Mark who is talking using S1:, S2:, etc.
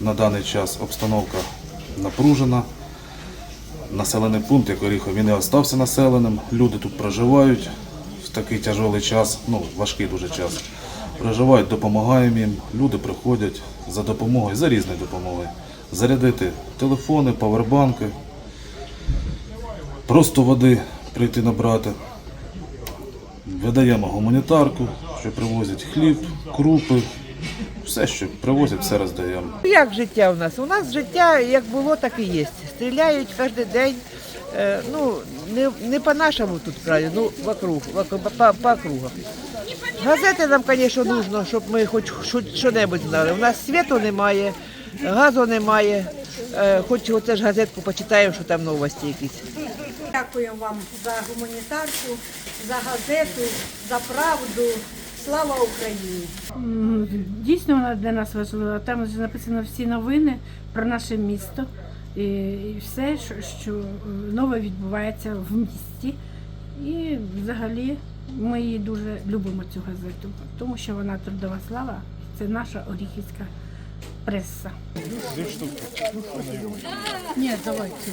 S1: На даний час обстановка напружена. Населений пункт, як Оріхов, він і остався населеним. Люди тут проживають в такий тяжкий час, ну важкий дуже час. Проживають, допомагаємо їм. Люди приходять за допомогою, за різною допомогою. Зарядити телефони, павербанки, просто води прийти набрати. Видаємо гуманітарку, що привозять хліб, крупи, все, що привозять, все роздаємо.
S2: Як життя у нас? У нас життя як було, так і є. Стріляють кожен день. Е, ну, не, не по нашому тут краю, ну вокруг, вокруг по, по округам. Газети нам, звісно, нужно, щоб ми хоч що-небудь знали. У нас світу немає, газу немає. Е, хоч оце ж газетку почитаємо, що там новості якісь.
S3: Дякуємо вам за гуманітарку, за газету, за правду. Слава Україні!
S4: Дійсно, вона для нас важлива. Там вже написано всі новини про наше місто і, все, що, що е, нове відбувається в місті. І взагалі ми її дуже любимо цю газету, тому що вона трудова слава, це наша оріхівська преса. Ні, давайте.